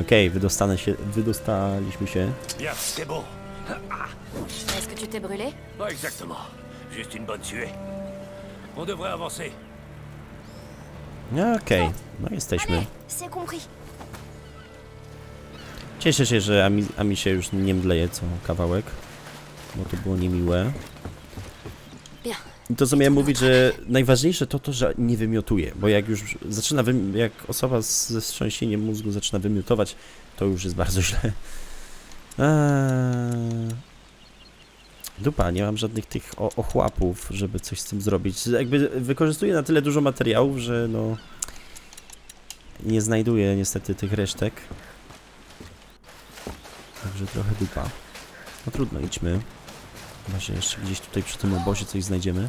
Okej, wydostanę się, wydostaliśmy się. Bien, c'est bon. Est-ce que tu t'es brûlé Pas exactement. Juste une bonne. On devrait avancer. No, Okej, no jesteśmy. Allez, c'est compris. Cieszę się, że Ami, Ami się już nie mdleje co kawałek, bo to było niemiłe. I to co miałem mówić, że najważniejsze to to, że nie wymiotuje, bo jak już zaczyna, wym- jak osoba ze wstrząsieniem mózgu zaczyna wymiotować, to już jest bardzo źle. Eee... Dupa, nie mam żadnych tych o- ochłapów, żeby coś z tym zrobić. Jakby wykorzystuję na tyle dużo materiałów, że no... Nie znajduję niestety tych resztek. Także trochę dupa. No trudno, idźmy. Może jeszcze gdzieś tutaj przy tym obozie coś znajdziemy.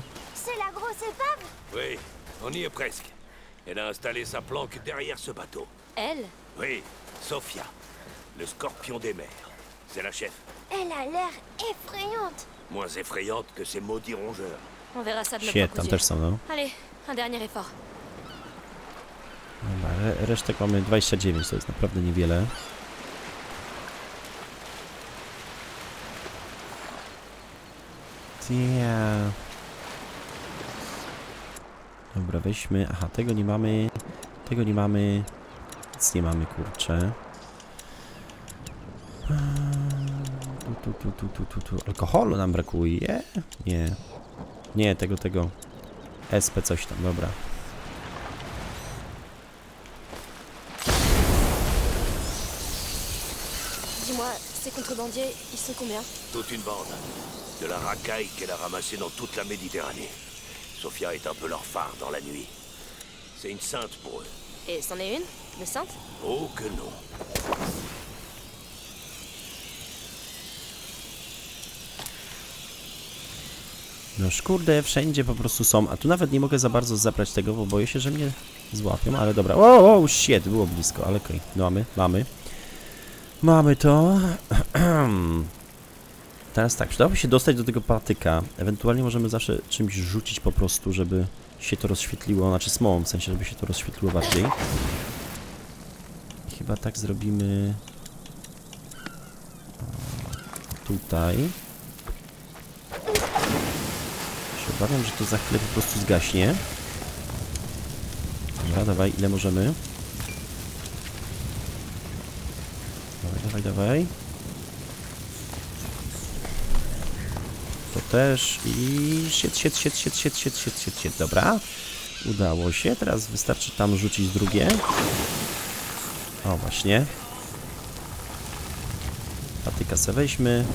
Oui, on y est presque. Elle a installé sa planque derrière ce bateau. Elle Oui, Sophia, le scorpion des mers. C'est la chef. Elle a l'air effrayante Moins effrayante que ces maudits rongeurs. On verra ça de yeux. też są, no. Allez, un dernier effort. Dobra, re resztek mamy 29, to jest naprawdę niewiele. Yeah. Dobra, weźmy. Aha, tego nie mamy. Tego nie mamy. Nic nie mamy, kurczę. Eee, Tu, tu, tu, tu, tu, tu. Alkoholu nam brakuje? Nie. Nie, tego, tego. SP coś tam, dobra. Dis-moi, ces contrebandiers, ils sont combien Toute une bande. De la racaille qu'elle a ramassée dans toute la Méditerranée. Sophia est un peu leur phare dans la nuit. C'est une sainte pour eux. Et c'en est une De sainte Oh que non. No kurde, wszędzie po prostu są, a tu nawet nie mogę za bardzo zabrać tego, bo boję się, że mnie złapią, ale dobra. O, o, shit, było blisko, ale okej, no mamy, mamy. Mamy to. Teraz tak, przydałoby się dostać do tego patyka. Ewentualnie możemy zawsze czymś rzucić po prostu, żeby się to rozświetliło, znaczy smołą, w sensie, żeby się to rozświetliło bardziej. Chyba tak zrobimy... Tutaj. się obawiam, że to za chwilę po prostu zgaśnie. Dobra, dawaj, ile możemy. Dawaj, dawaj, dawaj. To też i sieć, sieć, sieć, sieć, sieć, sieć, sieć, sieć, sieć. Dobra. Udało się. Teraz wystarczy tam rzucić drugie. O, właśnie. Patyka se weźmy.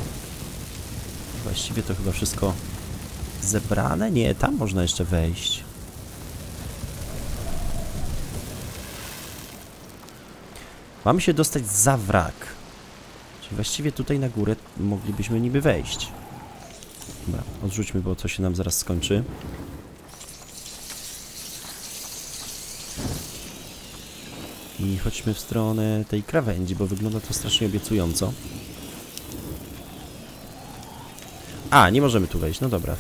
Właściwie to chyba wszystko zebrane? Nie, tam można jeszcze wejść. Mamy się dostać za wrak. Czyli właściwie tutaj na górę moglibyśmy niby wejść. Dobra, odrzućmy, bo to się nam zaraz skończy. I chodźmy w stronę tej krawędzi, bo wygląda to strasznie obiecująco. A, nie możemy tu wejść. No dobra.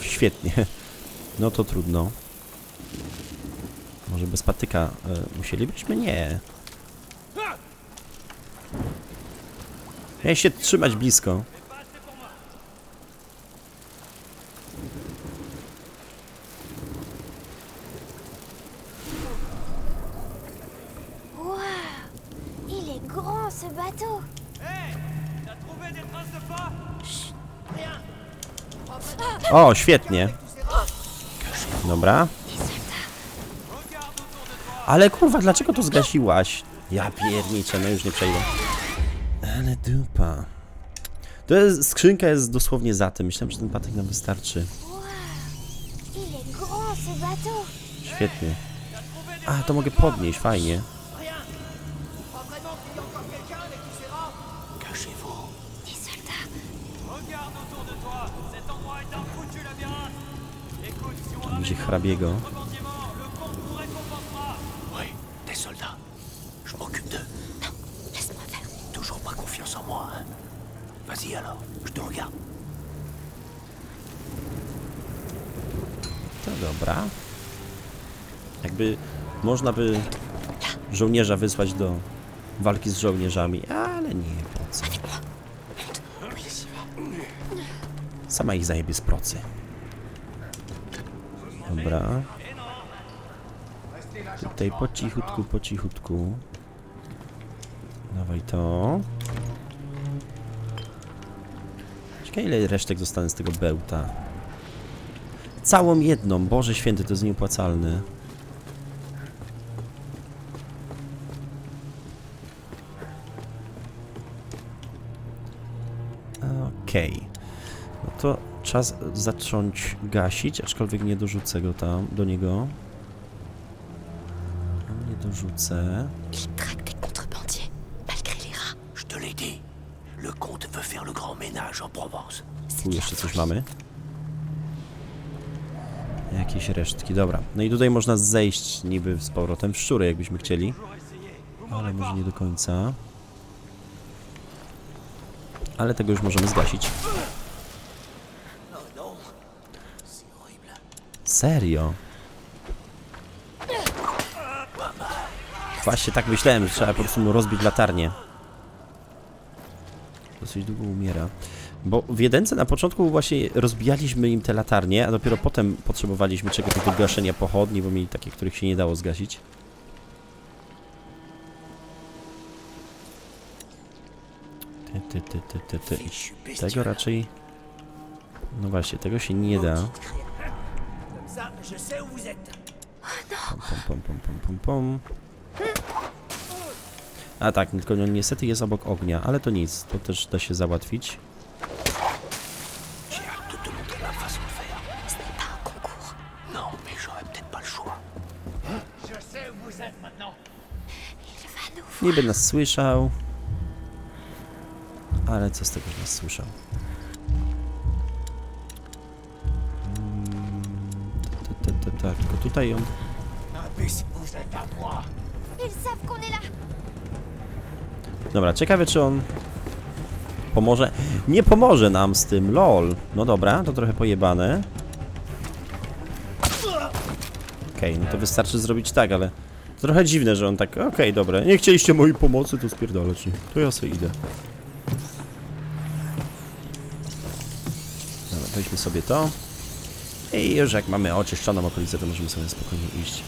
Świetnie. No to trudno. Może bez patyka e, musielibyśmy? Nie. Miałem się trzymać blisko. Waouh Il est grand ce bateau O, świetnie. Dobra. Ale kurwa, dlaczego to zgasiłaś? Ja pierniczę, no już nie przejdę. Ale dupa. To jest, skrzynka jest dosłownie za tym. Myślałem, że ten patyk nam wystarczy. Świetnie. A, to mogę podnieść, fajnie. Tam będzie hrabiego. Vas-y alors, je te regarde. To dobra. Jakby można by żołnierza wysłać do walki z żołnierzami, ale nie po co. Sama ich zajebie z procy. Dobra. Tutaj po cichutku, po cichutku. Dawaj to. Ciekawe ile resztek dostanę z tego bełta. Całą jedną, Boże Święty, to jest nieopłacalne. Okej. No to czas zacząć gasić, aczkolwiek nie dorzucę go tam, do niego. Tam Nie dorzucę. Il traque des contrebandiers, malgré les rats. Je te l'ai dit. Le comte veut faire le grand ménage en Provence. Tu jeszcze coś mamy. Jakieś resztki, dobra. No i tutaj można zejść niby z powrotem w szczury, jakbyśmy chcieli. Ale może nie do końca. Ale tego już możemy zgasić. Serio? Właśnie tak myślałem, że trzeba po prostu mu rozbić latarnię. Dosyć długo umiera. Bo w jedynce na początku właśnie rozbijaliśmy im te latarnie, a dopiero potem potrzebowaliśmy czegoś do gaszenia pochodni, bo mieli takie, których się nie dało zgasić. Ty, ty, ty, ty, ty, ty. Tego raczej... No właśnie, tego się nie da. Ça, je sais où vous êtes. Pom, pom, pom, pom, pom, pom. A tak, tylko no, niestety jest obok ognia, ale to nic, to też da się załatwić. J'ai hâte de te montrer ma façon de faire. Ce n'est pas un concours. Non, mais j'aurais peut-être pas le choix. Niby nas słyszał. Ale co z tego, że nas słyszał? Est là. Dobra, ciekawe czy on... Pomoże? Nie pomoże nam z tym, lol. No dobra, to trochę pojebane. Okej, no to wystarczy zrobić tak, ale... Trochę dziwne, że on tak, okej, dobra, nie chcieliście mojej pomocy, to spierdolać, nie? To ja sobie idę. Dobra, weźmy sobie to. I już jak mamy oczyszczoną okolicę, to możemy sobie spokojnie iść.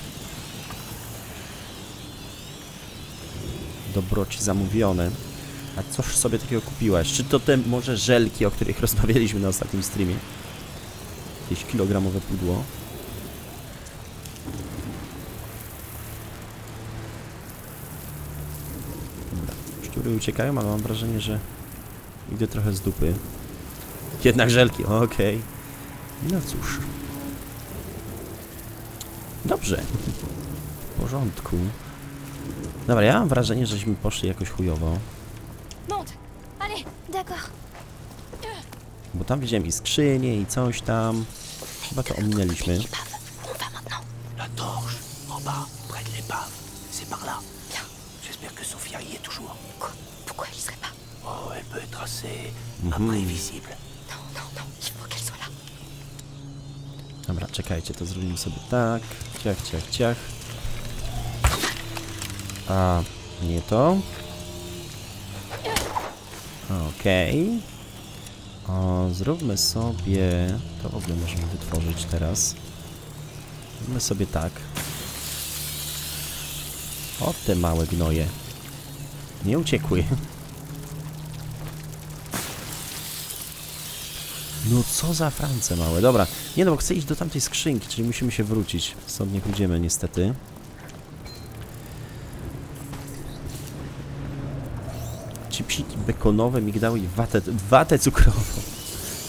Dobroci zamówione. A coż sobie takiego kupiłaś? Czy to te może żelki, o których rozmawialiśmy na ostatnim streamie? Jakieś kilogramowe pudło. Dobra, szczury uciekają, ale mam wrażenie, że idę trochę z dupy. Jednak żelki, okej. No cóż. Dobrze. W porządku. Dobra, ja mam wrażenie, żeśmy poszli jakoś chujowo. Bo tam widziałem i skrzynię, i coś tam. Chyba to ominęliśmy. L'épave. Czekajcie, to zrobimy sobie tak. Ciach, ciach, ciach. A, nie to. Okej. O, zróbmy sobie... To w ogóle możemy wytworzyć teraz. Zróbmy sobie tak. O, te małe gnoje. Nie uciekły. No co za France małe. Dobra, nie no, bo chcę iść do tamtej skrzynki, czyli musimy się wrócić. Stąd nie pójdziemy niestety. Chipsiki bekonowe, migdały i watę, watę cukrową.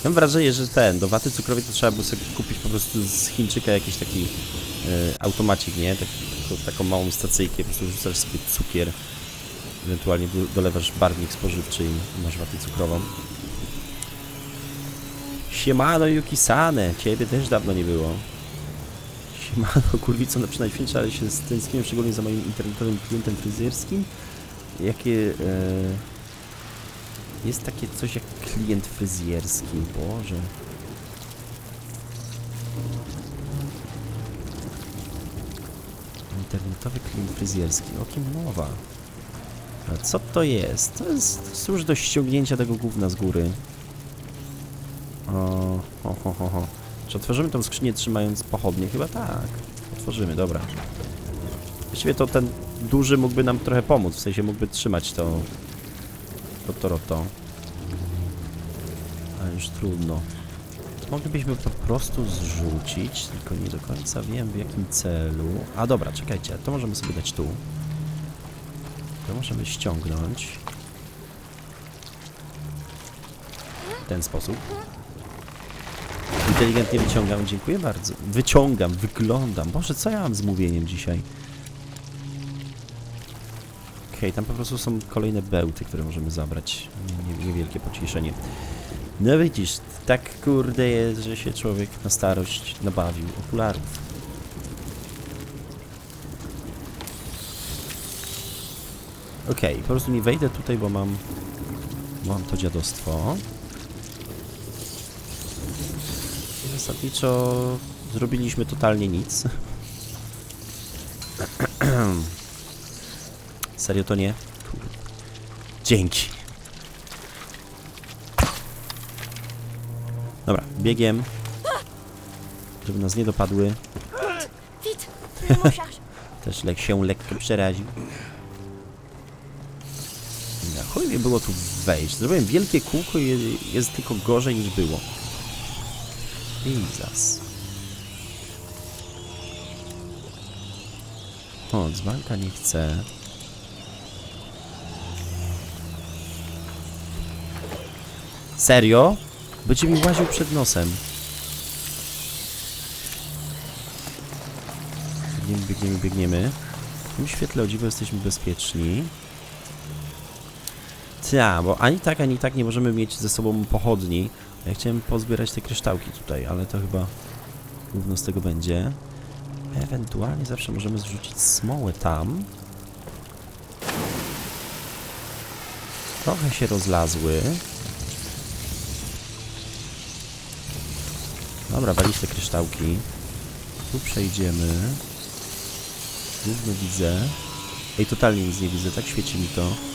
Mam wrażenie, że ten, do waty cukrowej to trzeba było sobie kupić po prostu z Chińczyka jakiś taki e, automacik, nie? Tak, taką, małą stacyjkę, po prostu rzucasz sobie cukier, ewentualnie do- dolewasz barwnik spożywczy i masz watę cukrową. Siemano Yuki-sane, ciebie też dawno nie było. Siemano kurwico na przynajmniejsze, ale się stęskniłem szczególnie za moim internetowym klientem fryzjerskim. Jakie... E... Jest takie coś jak klient fryzjerski, Boże. Internetowy klient fryzjerski, o kim mowa? A co to jest? To jest służy do ściągnięcia tego gówna z góry. O, ho, ho, ho, ho. Czy otworzymy tą skrzynię trzymając pochodnie? Chyba tak. Otworzymy, dobra. Właściwie to ten duży mógłby nam trochę pomóc, w sensie mógłby trzymać to... To, to, to, to. Ale już trudno. Moglibyśmy po prostu zrzucić, tylko nie do końca wiem w jakim celu. A dobra, czekajcie, to możemy sobie dać tu. To możemy ściągnąć. W ten sposób. Inteligentnie wyciągam, dziękuję bardzo. Wyciągam, wyglądam. Boże, co ja mam z mówieniem dzisiaj? Okej, tam po prostu są kolejne bełty, które możemy zabrać. Nie- nie- Niewielkie pocieszenie. No widzisz, tak kurde jest, że się człowiek na starość nabawił okularów. Okej, po prostu nie wejdę tutaj, bo mam... Mam to dziadostwo. I zasadniczo zrobiliśmy totalnie nic. Serio to nie? Dzięki. Dobra, biegiem. Żeby nas nie dopadły. Też lek się lekko przeraził. Na chuj mnie było tu wejść. Zrobiłem wielkie kółko i je- jest tylko gorzej niż było. Jesus. O, dzbanka nie chce. Serio? Będzie mi łaził przed nosem. Biegniemy, biegniemy, biegniemy. W tym świetle o dziwo jesteśmy bezpieczni. Ta, bo ani tak, ani tak nie możemy mieć ze sobą pochodni. Ja chciałem pozbierać te kryształki tutaj, ale to chyba gówno z tego będzie. Ewentualnie zawsze możemy zrzucić smołę tam. Trochę się rozlazły. Dobra, walić te kryształki. Tu przejdziemy. Gówno widzę. Ej, totalnie nic nie widzę, tak świeci mi to.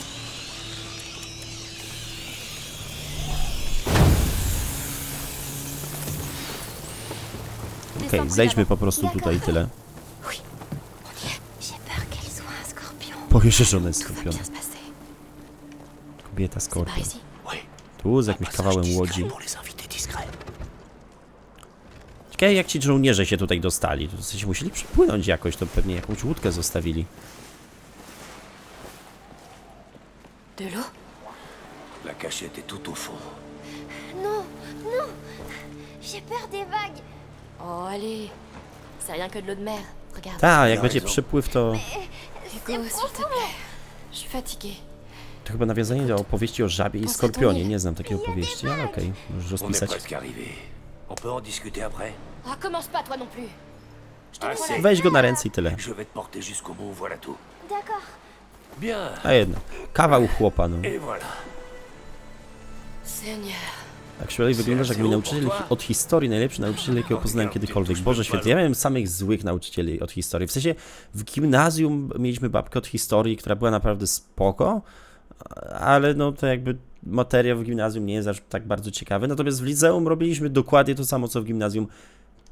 Okej, zejdźmy po prostu tutaj tyle. Oui, on est. J'ai peur qu'elle soit un scorpion. Pojeżdżony Tout va skorpion. Kobieta skorpion. Tu z jakimś kawałem łodzi. Ciekawe jak ci żołnierze się tutaj dostali. To w sensie musieli przypłynąć jakoś, to pewnie jakąś łódkę zostawili. De l'eau La cachette est tout au fond. Non, non. J'ai peur des vagues. Oh, allez. C'est rien que de l'eau de mer. Regarde. Tak, jak będzie przypływ, to, Hugo, s'il te plaît. Je suis fatiguée. to chyba nawiązanie do opowieści o żabie i skorpionie. Nie znam takiej opowieści, ale okej, możesz On est rozpisać. presque arrivé. On peut en discuter après Ah, commence pas, toi non plus. Assez. Weź go na ręce i tyle. Je vais te porter jusqu'au bout, voilà tout. D'accord. Bien. A jedno. Kawał chłopa, no. Et voilà. Seigneur. Actually wyglądasz jak mój nauczyciel od historii, najlepszy nauczyciel, jakiego poznałem kiedykolwiek. Boże święty, ja miałem samych złych nauczycieli od historii. W sensie w gimnazjum mieliśmy babkę od historii, która była naprawdę spoko, ale no to jakby materiał w gimnazjum nie jest aż tak bardzo ciekawy. Natomiast w liceum robiliśmy dokładnie to samo, co w gimnazjum,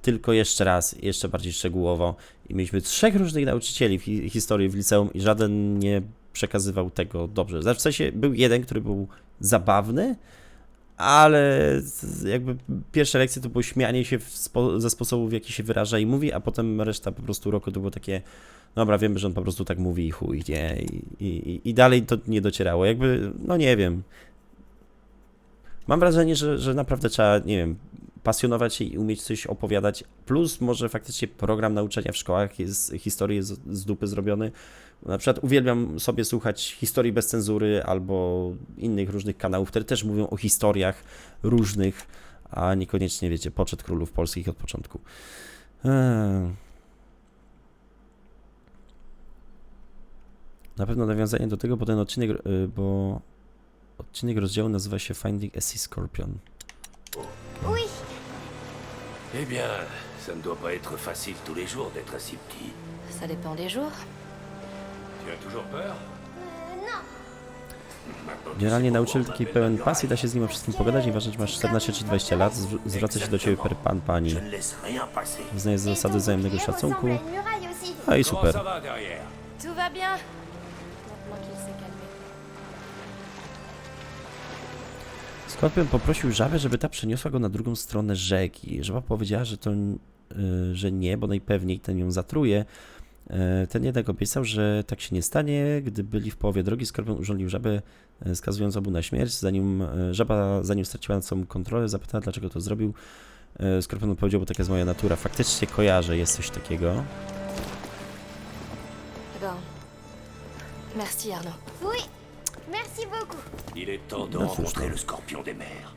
tylko jeszcze raz, jeszcze bardziej szczegółowo. I mieliśmy trzech różnych nauczycieli w hi historii w liceum i żaden nie przekazywał tego dobrze. Znaczy w sensie był jeden, który był zabawny, ale jakby pierwsze lekcje to było śmianie się spo, ze sposobu, w jaki się wyraża i mówi, a potem reszta po prostu roku to było takie, dobra, wiemy, że on po prostu tak mówi i chuj, nie? I, i, i dalej to nie docierało. Jakby, no nie wiem. Mam wrażenie, że, że naprawdę trzeba, nie wiem, pasjonować się i umieć coś opowiadać. Plus może faktycznie program nauczania w szkołach jest, historii jest z dupy zrobiony. Na przykład uwielbiam sobie słuchać historii bez cenzury albo innych różnych kanałów, które też mówią o historiach różnych, a niekoniecznie, wiecie, poczet królów polskich od początku. Eee. Na pewno nawiązanie do tego, bo ten odcinek, y, bo odcinek rozdziału nazywa się Finding a Sea Scorpion. Eh bien, ça ne doit pas être facile tous les jours d'être assis petit. Ça dépend des jours. Tu as toujours peur Euh, non. Generalnie nauczyciel taki pełen pasji, da się z nim o wszystkim pogadać, nieważne czy masz 14 czy 20 lat, zw- zwraca się do ciebie per pan, pani. Wyznaje zasady wzajemnego szacunku. No i super. Skorpion poprosił żabę, żeby ta przeniosła go na drugą stronę rzeki. Żaba powiedziała, że to y, że nie, bo najpewniej ten ją zatruje. E, Ten jednak obiecał, że tak się nie stanie. Gdy byli w połowie drogi, Skorpion urządził żabę, e, skazując obu na śmierć. Zanim e, żaba, zanim straciła nad sobą kontrolę, zapytała, dlaczego to zrobił. E, Skorpion odpowiedział, bo taka jest moja natura. Faktycznie kojarzę, jest coś takiego. Merci Arnaud. Oui, merci beaucoup. Il est temps de rencontrer le scorpion des mers.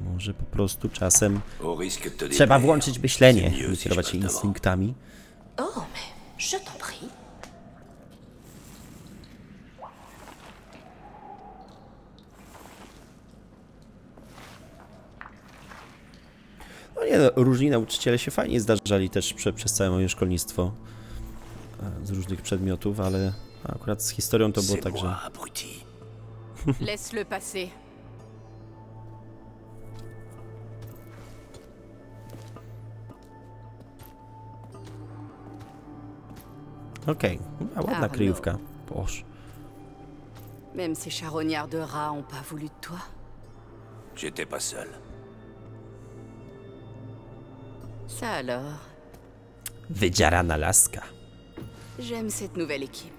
Może po prostu czasem Au risque de te trzeba déplaire, włączyć myślenie, c'est mieux nie si kierować się instynktami. Oh, mais je t'en prie. No nie no, różni nauczyciele się fajnie zdarzali też prze, przez całe moje szkolnictwo z różnych przedmiotów, ale akurat z historią to było tak, że. Laisse-le passer. okej, a ładna kryjówka. Boż. Même ces charognards de rats ont pas voulu de toi. J'étais pas seul. Ça alors, Wydzierana laska. J'aime cette nouvelle équipe.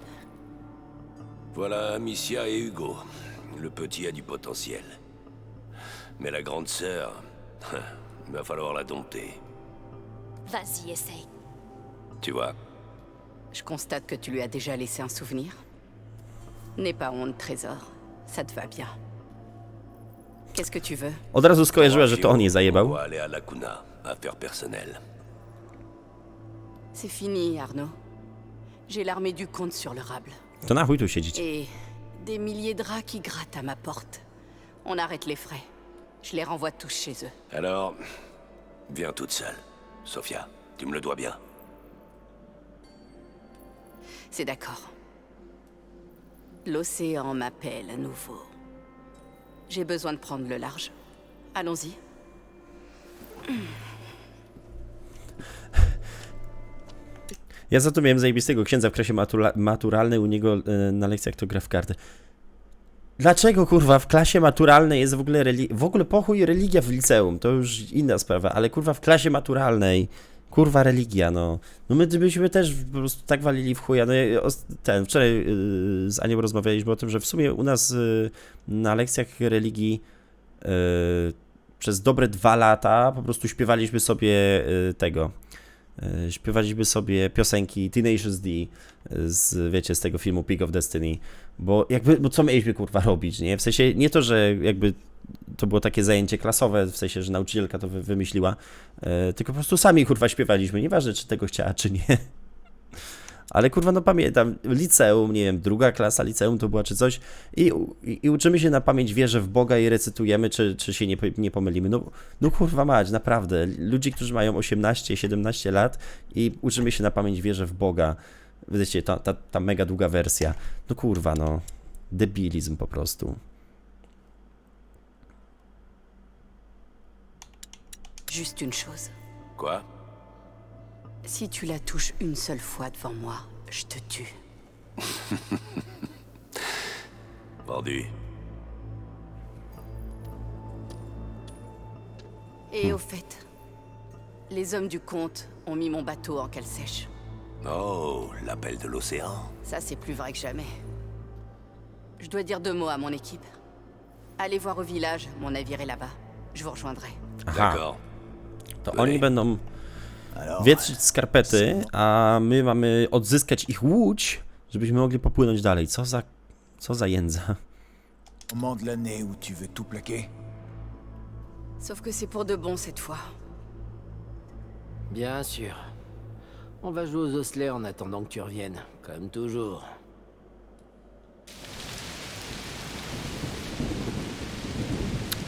Voilà Amicia et Hugo. Le petit a du potentiel. Mais la grande sœur, il va falloir la dompter. Vas-y, essaye. Tu vois, Je constate que tu lui as déjà laissé un souvenir. N'aie pas honte, Trésor. Ça te va bien. Qu'est-ce que tu veux? Od razu skojarzyła, że to on je zajebał? aller à la Cuna, affaire personnelle. C'est fini, Arnaud. J'ai l'armée du comte sur le rable. To tu siedzieć. Et des milliers de rats qui grattent à ma porte. On arrête les frais. Je les renvoie tous chez eux. Alors, viens toute seule. Sophia, tu me le dois bien. C'est d'accord. L'océan m'appelle à nouveau. J'ai besoin de prendre le large. Allons-y. Ja za to miałem zajebistego księdza w klasie matura maturalnej, u niego e, na lekcjach to gra w karty. Dlaczego kurwa w klasie maturalnej jest w ogóle reli- w ogóle pochuj religia w liceum, to już inna sprawa, ale kurwa w klasie maturalnej kurwa religia, no. No my byśmy też po prostu tak walili w chuja. No ten, wczoraj yy, z Anią rozmawialiśmy o tym, że w sumie u nas yy, na lekcjach religii przez dobre dwa lata po prostu śpiewaliśmy sobie tego E, śpiewaliśmy sobie piosenki Tenacious D z, wiecie, z tego filmu Peak of Destiny, bo jakby, bo co mieliśmy kurwa robić, nie? W sensie, nie to, że jakby to było takie zajęcie klasowe, w sensie, że nauczycielka to wy, wymyśliła, e, tylko po prostu sami kurwa śpiewaliśmy, nieważne czy tego chciała, czy nie. Ale kurwa, no pamiętam, liceum, nie wiem, druga klasa liceum to była czy coś i, i, i uczymy się na pamięć wierze w Boga i recytujemy, czy, czy się nie, nie pomylimy. No, no kurwa mać, naprawdę. Ludzi, którzy mają 18-17 lat i uczymy się na pamięć wierze w Boga. Wiecie, ta, ta, ta mega długa wersja. No kurwa, no. Debilizm po prostu. Juste une chose. Quoi Si tu la touches une seule fois devant moi, je te tue. Vendu. Et au fait, les hommes du comte ont mis mon bateau en cale sèche. Oh, l'appel de l'océan. Ça, c'est plus vrai que jamais. Je dois dire deux mots à mon équipe. Allez voir au village, mon navire est là-bas. Je vous rejoindrai. Aha, D'accord. to Dalej. oni będą wietrzyć skarpety, a my mamy odzyskać ich łódź, żebyśmy mogli popłynąć dalej. Co za... Co za jędza. Moment de l'année où tu veux tout plaquer Sauf que c'est pour de bon cette fois. Bien sûr. On va jouer aux osselets en attendant que tu reviennes, comme toujours.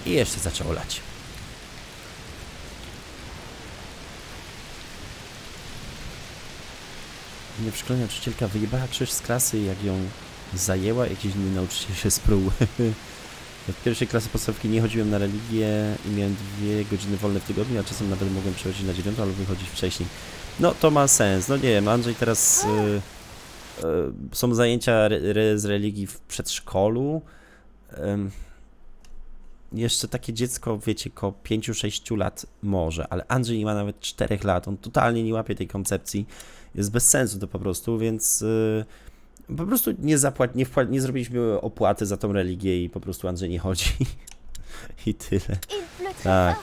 I jeszcze zaczęło lać. Mnie w szkole nauczycielka wyjebała krzyż z klasy, jak ją zajęła, jakiś inny nauczyciel się spruł. W pierwszej klasy podstawki nie chodziłem na religię i miałem dwie godziny wolne w tygodniu, a czasem nawet mogłem przechodzić na dziewiątą albo wychodzić wcześniej. No to ma sens. No nie wiem, Andrzej teraz y, y, są zajęcia re, re, z religii w przedszkolu. Jeszcze takie dziecko, wiecie, koło 5-6 lat może, ale Andrzej nie ma nawet 4 lat. On totalnie nie łapie tej koncepcji. Jest bez sensu to po prostu, więc y, po prostu nie zapłać, nie, wpła- nie zrobiliśmy opłaty za tą religię i po prostu Andrzej nie chodzi. I tyle. Tak.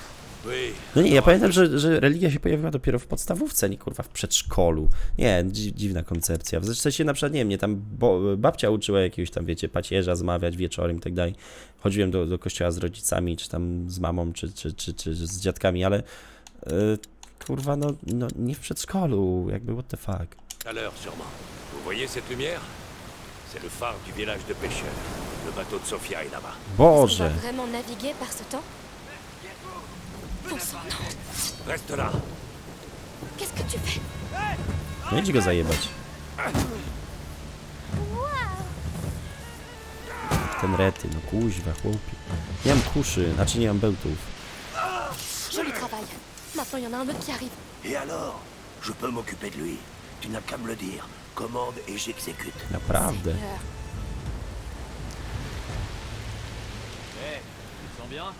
No nie, ja pamiętam, że, że religia się pojawiła dopiero w podstawówce, nie kurwa w przedszkolu. Nie, dzi dziwna koncepcja. W sensie na przykład, nie wiem, mnie tam bo, babcia uczyła jakiegoś tam, wiecie, pacierza zmawiać wieczorem i tak dalej. Chodziłem do, do kościoła z rodzicami, czy tam z mamą, czy, czy, czy, czy z dziadkami, ale y, kurwa, no, no nie w przedszkolu, jakby what the fuck. L'heure, sûrement. Vous voyez cette lumière C'est le phare du village de pêcheurs. Le bateau de Sofia est là-bas. Boże, vraiment naviguer par ce temps Reste là. Qu'est-ce que tu fais idź go zajebać. Ten rety, no kuźwa, chłopie. Nie mam kuszy, znaczy nie mam bełtów. Joli travail. Maintenant, il y en a un autre qui arrive. Et alors Je peux m'occuper de lui. Tu n'as qu'à me le dire. Commande et j'exécute. Naprawdę. Seigneur.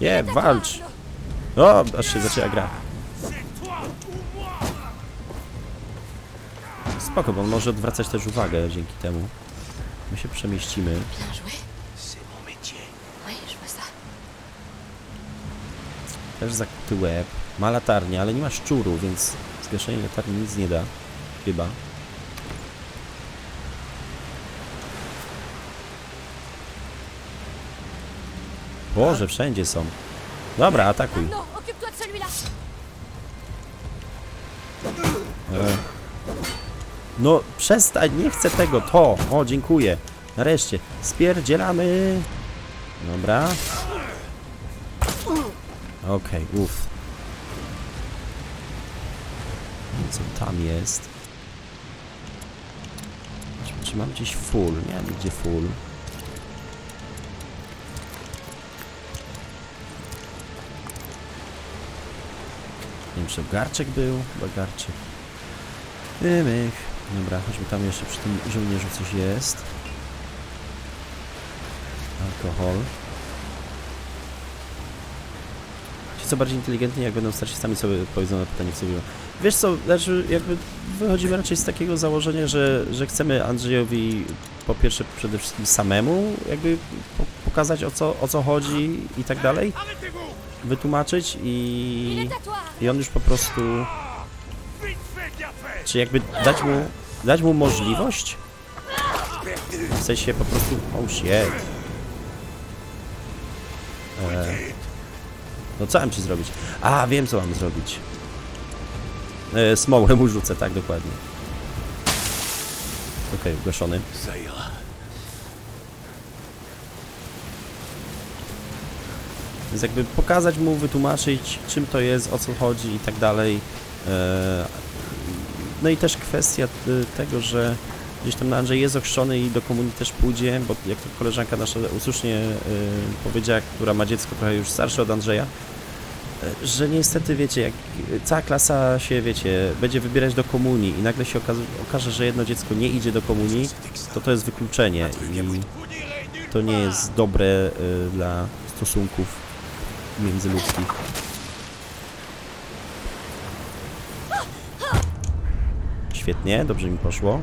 Nie, walcz! O, aż się zaczęła gra. Spoko, bo on może odwracać też uwagę dzięki temu. My się przemieścimy. Też zakuty łeb. Ma latarnię, ale nie ma szczuru, więc zgaszenie latarni nic nie da. Chyba. Boże, wszędzie są. Dobra, atakuj. Celui-là. E. No, przestań, nie chcę tego, to. O, dziękuję. Nareszcie. Spierdzielamy. Dobra. Okej, uff. Co tam jest? Czy, czy mam gdzieś full? Nie mam gdzie full. Nie wiem, czy to garczek był? Chyba garczek. Wymych. Dobra, chodźmy tam jeszcze przy tym żołnierzu coś jest. Alkohol. Ci co bardziej inteligentni, jak będą starsi, sami sobie powiedzą na pytanie w sobie. Wiesz co, znaczy jakby wychodzimy raczej z takiego założenia, że, że chcemy Andrzejowi po pierwsze przede wszystkim samemu jakby po, pokazać o co, o co chodzi i tak dalej. Wytłumaczyć i... I on już po prostu. Czy jakby dać mu, dać mu możliwość? W sensie po prostu. Oh shit. E, no co mam ci zrobić? A, wiem co mam zrobić. E, smołę mu rzucę, tak dokładnie. Okej. Ça Więc jakby pokazać mu, wytłumaczyć czym to jest, o co chodzi i tak dalej. E, No i też kwestia e, tego, że gdzieś tam Andrzej jest ochrzczony i do komunii też pójdzie, bo jak to koleżanka nasza usłusznie e, powiedziała, która ma dziecko trochę już starsze od Andrzeja, że niestety, wiecie, jak cała klasa się, wiecie, będzie wybierać do komunii i nagle się okaże, okaże że jedno dziecko nie idzie do komunii, to to jest wykluczenie i to nie jest dobre dla stosunków międzyludzkich. Świetnie, dobrze mi poszło.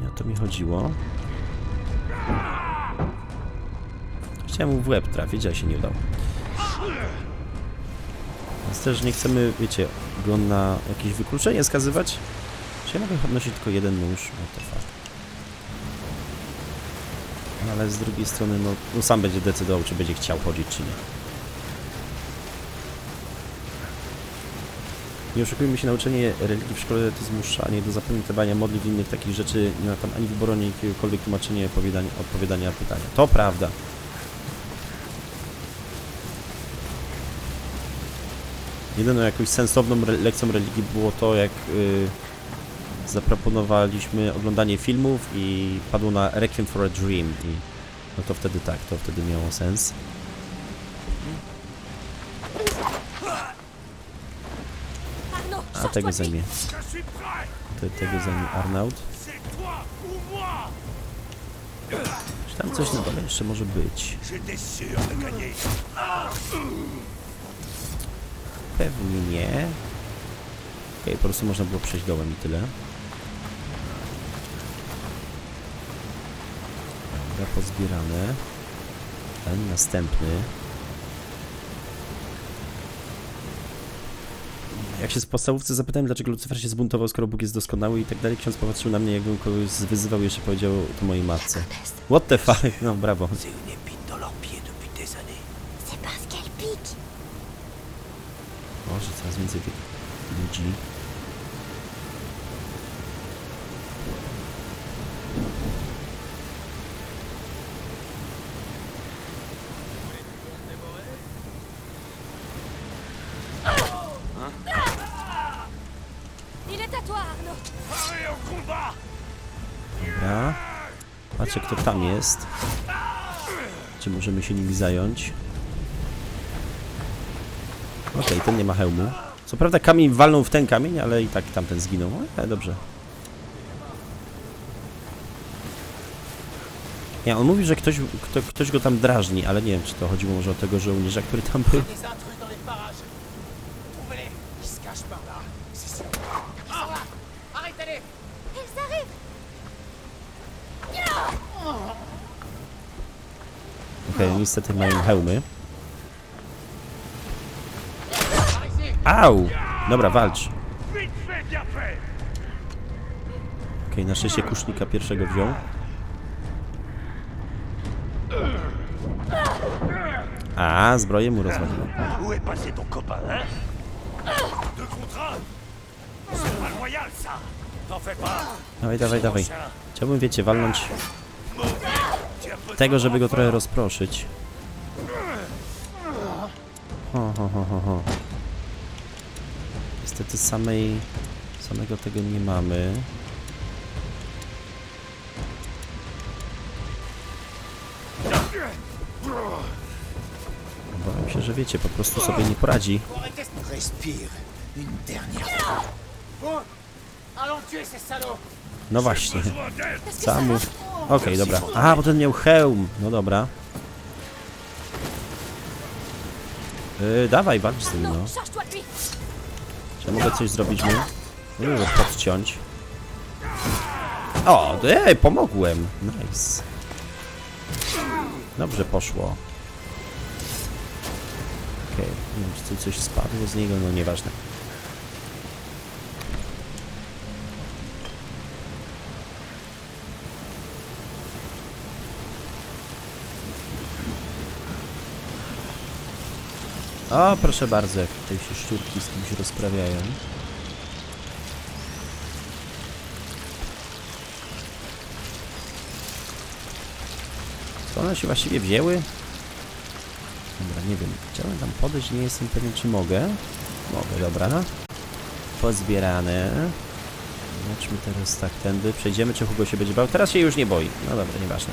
Nie o to mi chodziło. Chciałem mu w łeb trafić, ale się nie udało. Więc też nie chcemy, wiecie, go na jakieś wykluczenie skazywać. Czy ja mogę podnosić tylko jeden nóż? What fuck. No, ale z drugiej strony no, no sam będzie decydował, czy będzie chciał chodzić, czy nie. Nie oszukujmy się, nauczenie religii w szkole to zmuszanie do zapamiętywania modlitw innych takich rzeczy, nie ma tam ani wyboru, ani jakiegokolwiek tłumaczenia odpowiadania, odpowiadania pytania. To prawda. Jedyną jakąś sensowną lekcją religii było to, jak... Yy, zaproponowaliśmy oglądanie filmów i padło na Requiem for a Dream i no to wtedy tak, to wtedy miało sens. A tego zajmie. Te, tego zajmie Arnaud. Czy tam coś na dole jeszcze może być? Pewnie nie. Okej, po prostu można było przejść dołem i tyle. Dobra, pozbierane. Ten następny. Jak się w podstawówce zapytałem, dlaczego Lucyfer się zbuntował, skoro Bóg jest doskonały i tak dalej, ksiądz popatrzył na mnie, jakbym kogoś wyzywał jeszcze powiedział to mojej matce. What the fuck? No brawo. Może coraz więcej tych ludzi. Il est à toi, Arnaud. Dobra. Patrzę kto tam jest. Czy możemy się nimi zająć? Okej, ten nie ma hełmu. Co prawda kamień walnął w ten kamień, ale i tak tamten zginął. Ale dobrze. Ja, on mówi, że ktoś, kto, ktoś go tam drażni, ale nie wiem, czy to chodziło może o tego żołnierza, który tam był. Des intrus dans les parages. Trouvez-les. Ils se cachent par là. C'est sûr. Ils sont là. Arrêtez-les. Ils arrivent. Okej, niestety mają hełmy. Au! Dobra, walcz. Okej, na szczęście kusznika pierwszego wziął. A, zbroję mu pas Dawaj, dawaj, dawaj. Chciałbym, wiecie, walnąć tego, żeby go trochę rozproszyć. Ho, ho, ho, ho, ho. Niestety samej, samego tego nie mamy. Obawiam się, że wiecie, po prostu sobie nie poradzi. No właśnie. besoin d'aide Est-ce que ça Sam va mów. Okej, dobra. A, bo ten miał hełm. No dobra. Yy, dawaj, walcz z no. Czy ja mogę coś zrobić mu? Mogę go podciąć. O, ej, pomogłem. Nice. Dobrze poszło. Okej, nie wiem, czy tu coś spadło z niego, no nieważne. O, proszę bardzo, jak tutaj się szczurki z kimś rozprawiają. Co one się właściwie wzięły? Dobra, nie wiem. Chciałem tam podejść, nie jestem pewien, czy mogę. Mogę, dobra. Pozbierane. Zobaczmy teraz tak tędy. Przejdziemy, czy Hugo się będzie bał. Teraz się już nie boi. No dobra, nieważne.